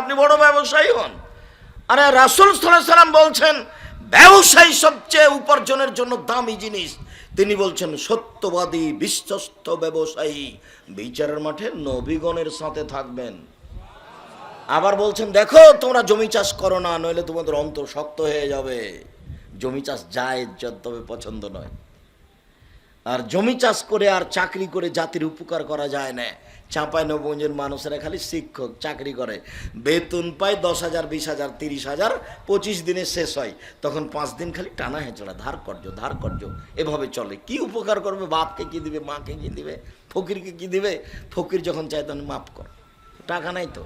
আপনি বড় ব্যবসায়ী হন। আরে রাসুল সাল্লাম বলছেন, ব্যবসায়ী সবচেয়ে উপার্জনের জন্য দামি জিনিস। তিনি বলছেন, সত্যবাদী, বিশ্বস্ত ব্যবসায়ী বিচারের মাঠে নবীগণের সাথে থাকবেন। আবার বলছেন, দেখো, তোমরা জমি চাষ করো না, নইলে তোমাদের অন্তর শক্ত হয়ে যাবে। জমি চাষ যায় তবে পছন্দ নয়। আর জমি চাষ করে আর চাকরি করে জাতির উপকার করা যায় না। চাঁপাই নবগঞ্জের মানুষেরা খালি শিক্ষক, চাকরি করে। বেতন পায় দশ হাজার, বিশ হাজার, তিরিশ হাজার, পঁচিশ দিনে শেষ হয়। তখন পাঁচ দিন খালি টানা হেঁচড়া, ধার কর্য ধার কর্য। এভাবে চলে। কি উপকার করবে? বাপকে কি দিবে? মাকে কি দিবে? ফকিরকে কি দিবে? ফকির যখন চায় তখন মাফ কর। টাকা নাই তো।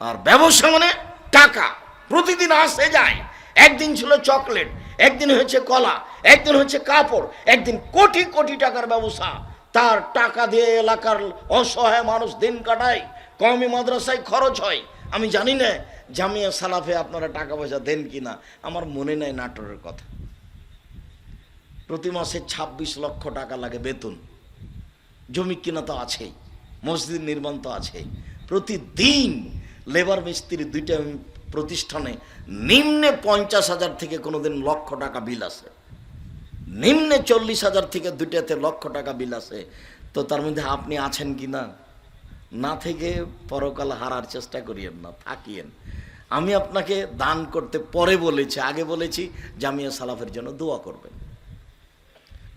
আর ব্যবসা মানে টাকা। প্রতিদিন আসে যায়। একদিন ছিল চকলেট, একদিন হচ্ছে কলা, একদিন হচ্ছে কাপড়, একদিন কোটি কোটি টাকার ব্যবসা। তার টাকা দিয়ে এলাকার অসহায় মানুষ দিন কাটায় কমই মাদ্রাসায় খরচ হয়। আমি জানি না জামিয়া সালাফে আপনারা টাকা পয়সা দেন কি না আমার মনে নাই নাটোরের কথা। প্রতি মাসে ২৬ লক্ষ টাকা লাগে বেতন। জমি কিনা তো আছেই, মসজিদ নির্মাণ তো আছেই। প্রতিদিন লেবার মিস্ত্রি দুইটা প্রতিষ্ঠানে নিম্নে পঞ্চাশ হাজার থেকে কোনোদিন লক্ষ টাকা বিল আছে। নিম্নে চল্লিশ হাজার থেকে দুইটাতে লক্ষ টাকা বিল আছে। তো তার মধ্যে আপনি আছেন কি না? না থেকে পরকাল হারার চেষ্টা করিয়েন না, থাকিয়েন। আমি আপনাকে দান করতে পরে বলেছি, আগে বলেছি জামিয়া সালাফের জন্য দোয়া করবেন।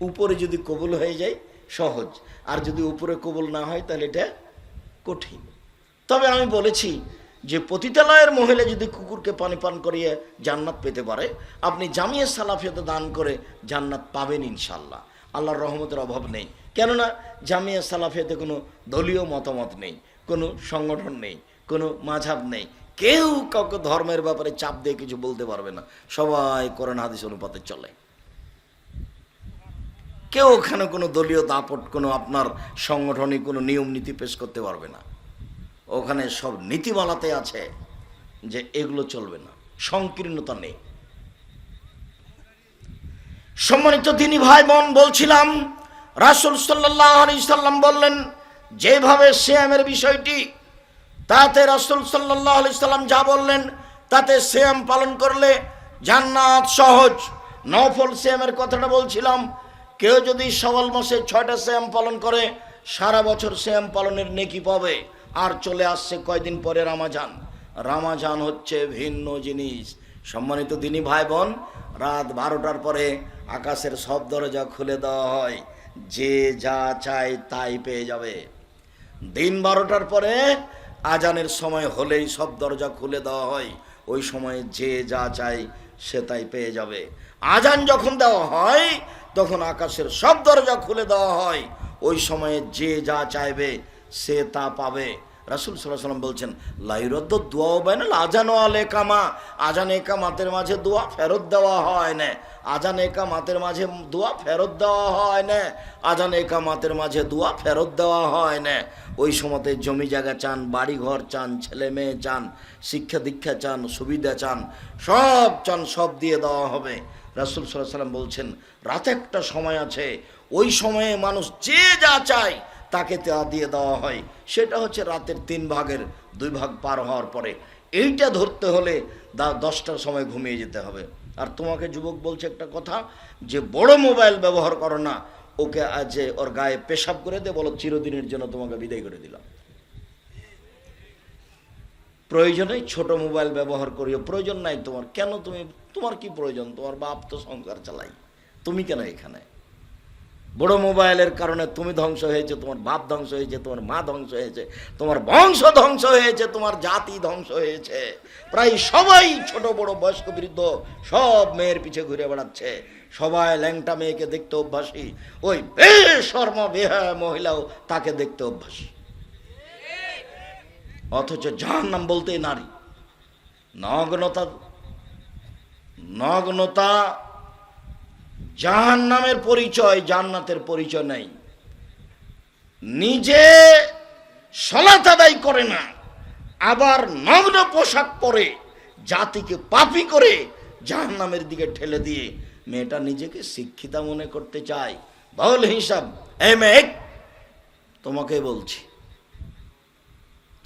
উপরে যদি কবুল হয়ে যায়, সহজ। আর যদি উপরে কবুল না হয়, তাহলে এটা কঠিন। তবে আমি বলেছি যে পতিতালয়ের মহিলা যদি কুকুরকে পানি পান করিয়ে জান্নাত পেতে পারে, আপনি জামিয়া সালাফিয়াতে দান করে জান্নাত পাবেন ইনশাল্লাহ আল্লাহর রহমতের অভাব নেই। কেননা জামিয়া সালাফিয়াতে কোনো দলীয় মতামত নেই, কোনো সংগঠন নেই, কোনো মাঝাব নেই। কেউ কাউকে ধর্মের ব্যাপারে চাপ দিয়ে কিছু বলতে পারবে না। সবাই কোরআন, হাদিস অনুপাতে চলে। কেউ ওখানে কোনো দলীয় দাপট, কোনো আপনার সংগঠনে কোনো নিয়ম, নীতি পেশ করতে পারবে না। ওখানে সব নীতিমালাতে আছে যে এগুলো চলবে না, সংকীর্ণতা নেই। সম্মানিত তিনি ভাই বোন বলছিলাম, রাসুল সাল্লাম বললেন, যেভাবে শ্যামের বিষয়টি, তাতে রাসুল সাল্লাহ সাল্লাম যা বললেন, তাতে শ্যাম পালন করলে জান্নাত সহজ। নফল শ্যামের কথাটা বলছিলাম, কেউ যদি সওয়াল মাসে ছয়টা শ্যাম পালন করে, সারা বছর শ্যাম পালনের নেকি পাবে। আর চলে আসছে কয়দিন পরে রামাজান। রামাজান হচ্ছে ভিন্ন জিনিস। সম্মানিত দিনী ভাই বোন রাত বারোটার পরে আকাশের সব দরজা খুলে দেওয়া হয়। যে যা চায় তাই পেয়ে যাবে। দিন বারোটার পরে আজানের সময় হলেই সব দরজা খুলে দেওয়া হয়। ওই সময়ে যে যা চাই সে তাই পেয়ে যাবে। আজান যখন দেওয়া হয়, তখন আকাশের সব দরজা খুলে দেওয়া হয়। ওই সময়ে যে যা চাইবে সে তা পাবে। রাসুল সাল্লাম বলছেন, লাইরদ্দ দোয়াও বেন আজান আলে কামা আজান একা মাতের মাঝে দোয়া ফেরত দেওয়া হয় না। আজান একা মাতের মাঝে দোয়া ফেরত দেওয়া হয় না। আজান একা মাতের মাঝে দোয়া ফেরত দেওয়া হয় না। ওই সময়তে জমি জায়গা চান বাড়ি ঘর চান, ছেলে মেয়ে চান, শিক্ষা দীক্ষা চান, সুবিধা চান, সব চান, সব দিয়ে দেওয়া হবে। রাসুল সাল্লাহ সাল্লাম বলছেন, রাতে একটা সময় আছে। ওই সময়ে মানুষ যে যা চায় তাকে তা দিয়ে দেওয়া হয়। সেটা হচ্ছে রাতের তিন ভাগের দুই ভাগ পার হওয়ার পরে। এইটা ধরতে হলে দা দশটার সময় ঘুমিয়ে যেতে হবে। আর তোমাকে যুবক বলছে একটা কথা, যে বড় মোবাইল ব্যবহার করো না, ওকে আজ ওর গায়ে পেশাব করে দে, বলো চিরদিনের জন্য তোমাকে বিদায় করে দিলাম। প্রয়োজনে ছোট মোবাইল ব্যবহার করিও, প্রয়োজন নাই তোমার। কেন তুমি, তোমার কি প্রয়োজন? তোমার বাপ তো সংসার চালাই তুমি কেন এখানে? বড় মোবাইলের কারণে তুমি ধ্বংস হয়েছে, তোমার বাপ ধ্বংস হয়েছে, তোমার মা ধ্বংস হয়েছে, তোমার বংশ ধ্বংস হয়েছে, তোমার জাতি ধ্বংস হয়েছে। প্রায় সবাই ছোট, বড়, বয়স্ক, বৃদ্ধ সব মেয়ের পিছে ঘুরে বেড়াচ্ছে। সবাই ল্যাংটা মেয়েকে দেখতে অভ্যাসী। ওই বেশর্ম বেহা মহিলাও তাকে দেখতে অভ্যাসী। অথচ যার নাম বলতে নারী। নগ্নতা নগ্নতা জাহান নামের পরিচয়, জান্নাতের পরিচয় নাই। নিজে সলাত আদায় করে না, আবার নগ্ন পোশাক পরে জাতিকে পাপি করে জাহান নামের দিকে ঠেলে দিয়ে মেয়েটা নিজেকে শিক্ষিতা মনে করতে চায়। বল হিসাব এ মেঘ তোমাকে বলছি।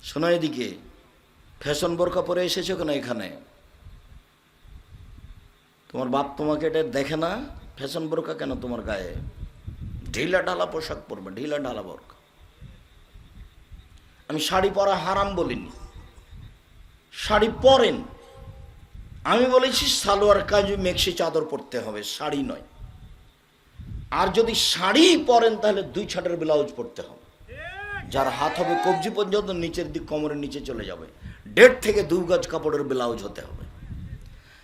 শোনো এদিকে, ফ্যাশন বোরকা পরে এসেছ কেন এখানে? তোমার বাপ তোমাকে এটা দেখে না? ফ্যাশন বোরকা কেন তোমার গায়ে? ঢিলা ঢালা পোশাক পরবে, ঢিলা ঢালা বোরকা। আমি শাড়ি পরা হারাম বলিনি, শাড়ি পরেন। আমি বলেছি সালোয়ার, কাজ, মেক্সি, চাদর পরতে হবে, শাড়ি নয়। আর যদি শাড়ি পরেন, তাহলে দুই ছাটের ব্লাউজ পরতে হবে। যার হাত হবে কবজি পর্যন্ত, নিচের দিক, কোমরের নিচে চলে যাবে। দেড় থেকে দু গজ কাপড়ের ব্লাউজ হতে হবে।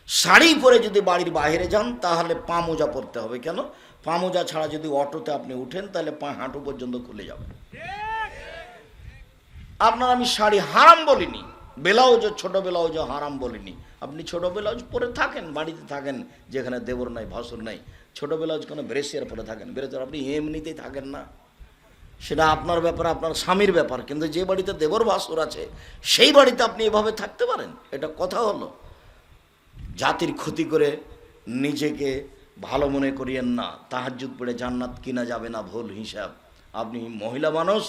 শাড়ি পরে যদি বাড়ির বাইরে যান, তাহলে পা মোজা পরতে হবে। কেন? পা মোজা ছাড়া যদি অটোতে আপনি উঠেন, তাহলে পা হাঁটু পর্যন্ত খুলে যাবে। আপনার আমি শাড়ি হারাম বলিনি। ব্লাউজও, ছোট ব্লাউজও হারাম বলিনি। আপনি ছোট ব্লাউজ পরে থাকেন, বাড়িতে থাকেন, যেখানে দেবর নাই, ভাসুর নাই, ছোট ব্লাউজ কোনো ব্রেসিয়ার পরে থাকেন। ব্রেসিয়ার আপনি এমনিতেই থাকেন না। সেটা আপনার ব্যাপার, আপনার স্বামীর ব্যাপার। কিন্তু যে বাড়িতে দেবর, ভাসুর আছে, সেই বাড়িতে আপনি এভাবে থাকতে পারেন? এটা কথা হলো। জাতির ক্ষতি করে নিজেকে ভালো মনে করিয়েন না। তাহাজুদ পড়ে জান্নাত কিনা যাবে না ভুল হিসাব। আপনি মহিলা মানুষ,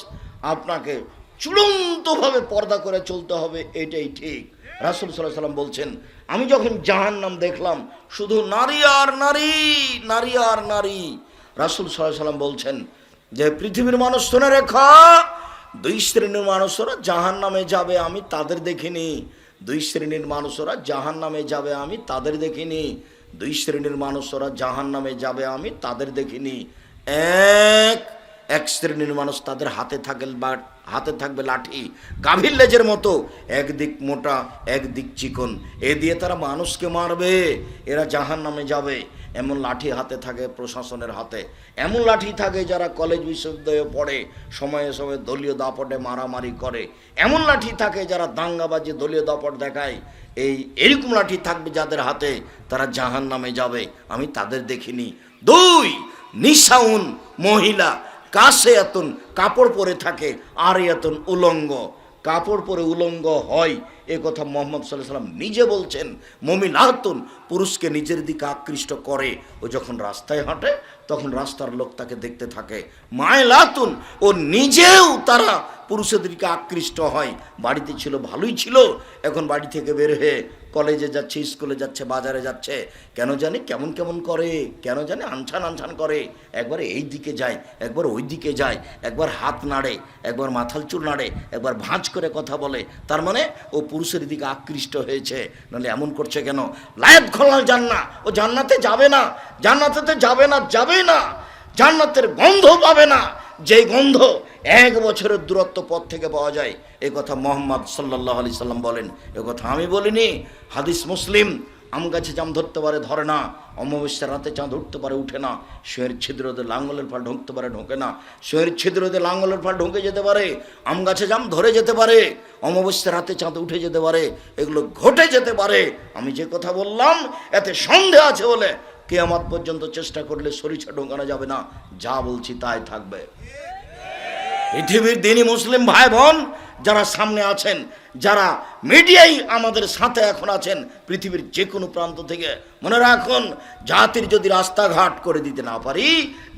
আপনাকে চূড়ান্তভাবে পর্দা করে চলতে হবে, এটাই ঠিক। রাসুল সাল্লাহ সাল্লাম বলছেন, আমি যখন জাহান নাম দেখলাম, শুধু নারী আর নারী নারী আর নারী। রাসুল সাল্লাহ সাল্লাম বলছেন যে, পৃথিবীর মানুষ শুনে রেখা, দুই শ্রেণির মানুষরা জাহান নামে যাবে, আমি তাদের দেখিনি। দুই শ্রেণির মানুষরা জাহান নামে যাবে আমি তাদের দেখিনি। দুই শ্রেণির মানুষরা জাহান নামে যাবে আমি তাদের দেখিনি। এক এক শ্রেণির মানুষ তাদের হাতে থাকে বা হাতে থাকবে লাঠি, গাভীর লেজের মতো একদিক মোটা একদিক চিকন। এ দিয়ে তারা মানুষকে মারবে, এরা জাহান নামে যাবে। এমন লাঠি হাতে থাকে প্রশাসনের হাতে। এমন লাঠি থাকে যারা কলেজ বিশ্ববিদ্যালয়ে পড়ে, সময়ে সময়ে দলীয় দাপটে মারামারি করে। এমন লাঠি থাকে যারা দাঙ্গাবাজি, দলীয় দাপট দেখায়। এই এরকম লাঠি থাকবে যাদের হাতে তারা জাহান নামে যাবে। আমি তাদের দেখিনি। দুই, নিশাউন মহিলা। কাছে এতন কাপড় পরে থাকে আর এতন উলঙ্গ। কাপড় পরে উলঙ্গ হয়, এ কথা মোহাম্মদ সাল্লাহ সাল্লাম নিজে বলছেন। মমিনাতুন, পুরুষকে নিজের দিকে আকৃষ্ট করে। ও যখন রাস্তায় হাঁটে, তখন রাস্তার লোক তাকে দেখতে থাকে। মায়লাতুন, ও নিজেও তারা পুরুষের দিকে আকৃষ্ট হয়। বাড়িতে ছিল, ভালোই ছিল, এখন বাড়ি থেকে বের হয়ে কলেজে যাচ্ছে, স্কুলে যাচ্ছে, বাজারে যাচ্ছে, কেন জানি কেমন কেমন করে, কেন জানি আনছান আনছান করে। একবার এই দিকে যায়, একবার ওই দিকে যায়, একবার হাত নাড়ে, একবার মাথাল চুল নাড়ে, একবার ভাঁজ করে কথা বলে। তার মানে ও পুরুষের দিকে আকৃষ্ট হয়েছে, নাহলে এমন করছে কেন? লায়ত খোলাল জান্না ও জান্নাতে যাবে না জান্নাতেতে যাবে না যাবে না। জান্নাতের গন্ধ পাবে না। যেই গন্ধ এক বছরের দূরত্ব পথ থেকে পাওয়া যায়, এ কথা মোহাম্মদ সাল্লাহ আলি সাল্লাম বলেন। এ কথা আমি বলিনি। হাদিস মুসলিম, আম গাছে জাম ধরতে পারে, ধরে না। অমাবস্যার রাতে চাঁদ উঠতে পারে, উঠে না। শোয়ের ছিদ্রতে লাঙ্গলের ফাল ঢুকতে পারে, ঢোকে না। শোয়ের ছিদ্রতে লাঙ্গলের ফাল ঢুকে যেতে পারে, আম গাছে জাম ধরে যেতে পারে। অমাবস্যার রাতে চাঁদ উঠে যেতে পারে, এগুলো ঘটে যেতে পারে। আমি যে কথা বললাম, এতে সন্দেহ আছে বলে কেয়ামাত পর্যন্ত চেষ্টা করলে সরিষা ঢোকানো যাবে না। যা বলছি তাই থাকবে। পৃথিবীর দিনই মুসলিম ভাই বোন যারা সামনে আছেন, যারা মিডিয়াই আমাদের সাথে এখন আছেন, পৃথিবীর যে কোনো প্রান্ত থেকে, মনে রাখুন, জাতির যদি রাস্তাঘাট করে দিতে না পারি,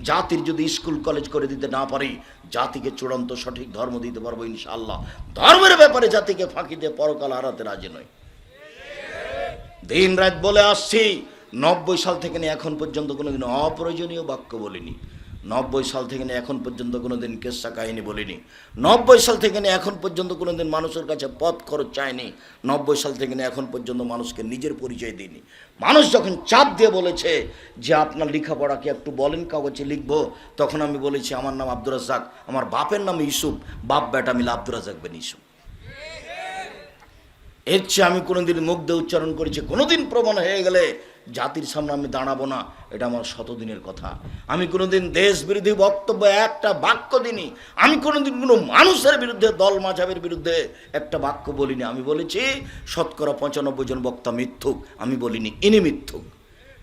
জাতির যদি স্কুল, কলেজ করে দিতে না পারি, জাতিকে চূড়ান্ত সঠিক ধর্ম দিতে পারব ইনশাআল্লাহ। ধর্মের ব্যাপারে জাতিকে ফাঁকি দিয়ে পরকাল হারাতে রাজি নয় দিন রাত বলে আসছি নব্বই সাল থেকে নিয়ে এখন পর্যন্ত কোনোদিন অপ্রয়োজনীয় বাক্য বলিনি। নব্বই সাল থেকে নিয়ে এখন পর্যন্ত কোনোদিন কেসা কাহিনী বলিনি। নব্বই সাল থেকে নিয়ে এখন পর্যন্ত কোনোদিন মানুষের কাছে পথ খরচ চায়নি। নব্বই সাল থেকে নিয়ে এখন পর্যন্ত মানুষকে নিজের পরিচয় দিইনি। মানুষ যখন চাপ দিয়ে বলেছে যে আপনার লেখাপড়াকে একটু বলেন কাগজে লিখব, তখন আমি বলেছি, আমার নাম আব্দুর রাজাক আমার বাপের নাম ইসুফ বাপ বেটা মিলে আব্দুর রাজাক বেন ইসুফ এর চেয়ে আমি কোনোদিন দিয়ে উচ্চারণ করেছি। কোনোদিন প্রমাণ হয়ে গেলে জাতির সামনে আমি দাঁড়াবো না, এটা আমার শতদিনের কথা। আমি কোনোদিন দেশ বিরোধী বক্তব্য একটা বাক্য দিনই আমি কোনোদিন কোনো মানুষের বিরুদ্ধে, দল মাঝাবের বিরুদ্ধে একটা বাক্য বলিনি। আমি বলেছি, শতকরা পঁচানব্বই জন বক্তা মিথ্যুক। আমি বলিনি, ইনি মিথ্যুক।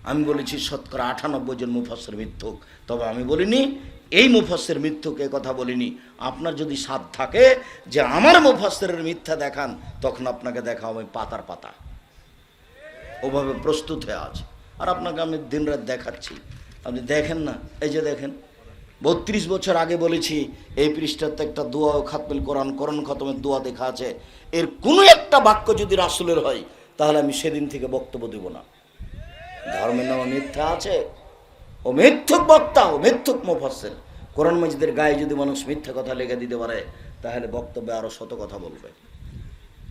আমি বলেছি, শতকরা আটানব্বই জন মুফাসের মিথ্যুক। তবে আমি বলিনি, এই মুফাসের মিথ্যুকে কথা বলিনি। আপনার যদি সাথ থাকে যে আমার মুফাসের মিথ্যা দেখান, তখন আপনাকে দেখা হবে পাতার পাতা। ওভাবে প্রস্তুত হয়ে আছে। আর আপনাকে আমি দিনরাত দেখাচ্ছি। আপনি দেখেন না? এই যে দেখেন, বত্রিশ বছর আগে বলেছি, এই পৃষ্ঠাতে একটা দোয়া খাতমিল কোরআন করণ খতমের দোয়া দেখা আছে। এর কোনো একটা বাক্য যদি রাসুলের হয়, তাহলে আমি সেদিন থেকে বক্তব্য দেব না। ধর্মের নামে মিথ্যা আছে। ও মিথ্যুক বক্তা, ও মিথ্যুক মুফাসসির। কোরআন মজিদের গায়ে যদি মানুষ মিথ্যা কথা লেগে দিতে পারে, তাহলে বক্তব্যে আরও শত কথা বলবে।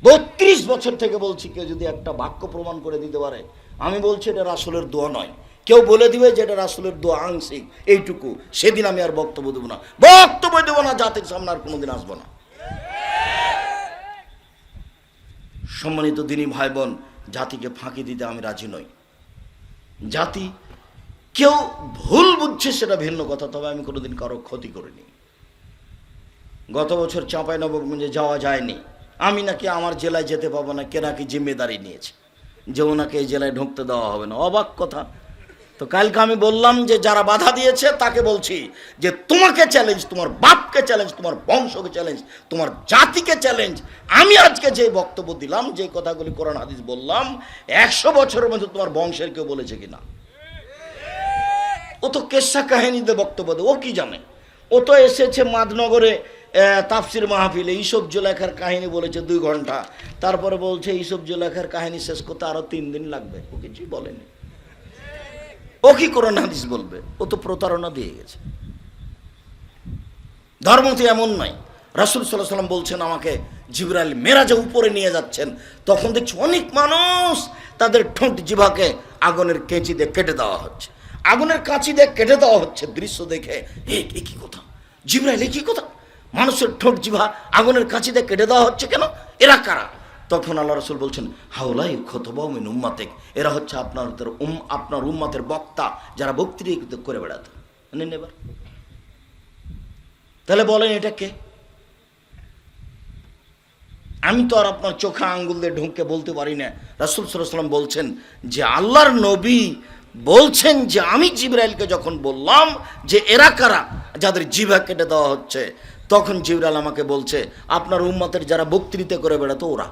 বত্রিশ বছর থেকে বলছি, কেউ যদি একটা বাক্য প্রমাণ করে দিতে পারে, আমি বলছি এটা রাসুলের দোয়া নয়। কেউ বলে দিবে যে এটা রাসুলের দোয়া আংশিক, এইটুকু। সেদিন আমি আর বক্তব্য দেবো না। বক্তব্য দেবো না, জাতির সামনে আর কোনোদিন আসব না। সম্মানিত দিনী ভাই বোন জাতিকে ফাঁকি দিতে আমি রাজি নই। জাতি কেউ ভুল বুঝছে সেটা ভিন্ন কথা, তবে আমি কোনোদিন কারও ক্ষতি করিনি। গত বছর চাঁপাই নবগঞ্জে যাওয়া যায়নি। আমি নাকি আমার জেলায় যেতে পাবো না, কে নাকি জিম্মেদারি নিয়েছে? যে ওনাকে এই জেলায় ঢুকতে দেওয়া হবে না। অবাক কথা। তো কালকে আমি বললাম যে, যারা বাধা দিয়েছে, তাকে বলছি যে, তোমাকে চ্যালেঞ্জ তোমার বাপকে চ্যালেঞ্জ তোমার বংশকে চ্যালেঞ্জ তোমার জাতিকে চ্যালেঞ্জ আমি আজকে যে বক্তব্য দিলাম, যে কথাগুলি কোরআন হাদিস বললাম, একশো বছরের মধ্যে তোমার বংশের কেউ বলেছে কিনা? ও তো কেসা কাহিনীতে বক্তব্য দেয়, ও কি জানে? ও তো এসেছে মাদনগরে তাফসির মাহফিলে ইসব জোলেখার কাহিনী বলেছে দুই ঘণ্টা। তারপরে বলছে ইসব জোলেখার কাহিনী শেষ করতে আরও তিন দিন লাগবে। ও কিছুই বলেনি। ও কি কোরআন হাদিস বলবে? ও তো প্রতারণা দিয়ে গেছে। ধর্ম তো এমন নয়। রাসুল সাল্লাহ সাল্লাম বলছেন আমাকে, জিবরাইল মেরাজে উপরে নিয়ে যাচ্ছেন। তখন দেখছি অনেক মানুষ তাদের ঠোঁট জিভাকে আগুনের কেঁচি দিয়ে কেটে দেওয়া হচ্ছে। আগুনের কাঁচি দিয়ে কেটে দেওয়া হচ্ছে দৃশ্য দেখে। এ কি কথা? জিবরাইল কি কথা? মানুষের ঠোঁট জিভা আগুনের কাঁচি দিয়ে কেটে দেওয়া হচ্ছে কেন? এরা কারা? তখন আল্লাহ রসুল বলছেন হাওলাই খতবাউমিন উম্মাতেক। এরা হচ্ছে আপনার উম, আপনার উম্মাতের বক্তা যারা বক্তৃতা করে বেড়াতে। নেন এবার। তাহলে বলেন এটা কে? আমি তো আর আপনার চোখা আঙ্গুল দিয়ে ঢুকে বলতে পারি না। রাসুল সাল্লাম বলছেন যে, আল্লাহর নবী বলছেন যে, আমি জিব্রাইলকে যখন বললাম যে, এরা কারা? যাদের জিভা কেটে দেওয়া হচ্ছে। তখন জিবরাল আমাকে বলছে আপনার উম্মতের যারা বক্তৃতা করে বেড়াতো ওরা।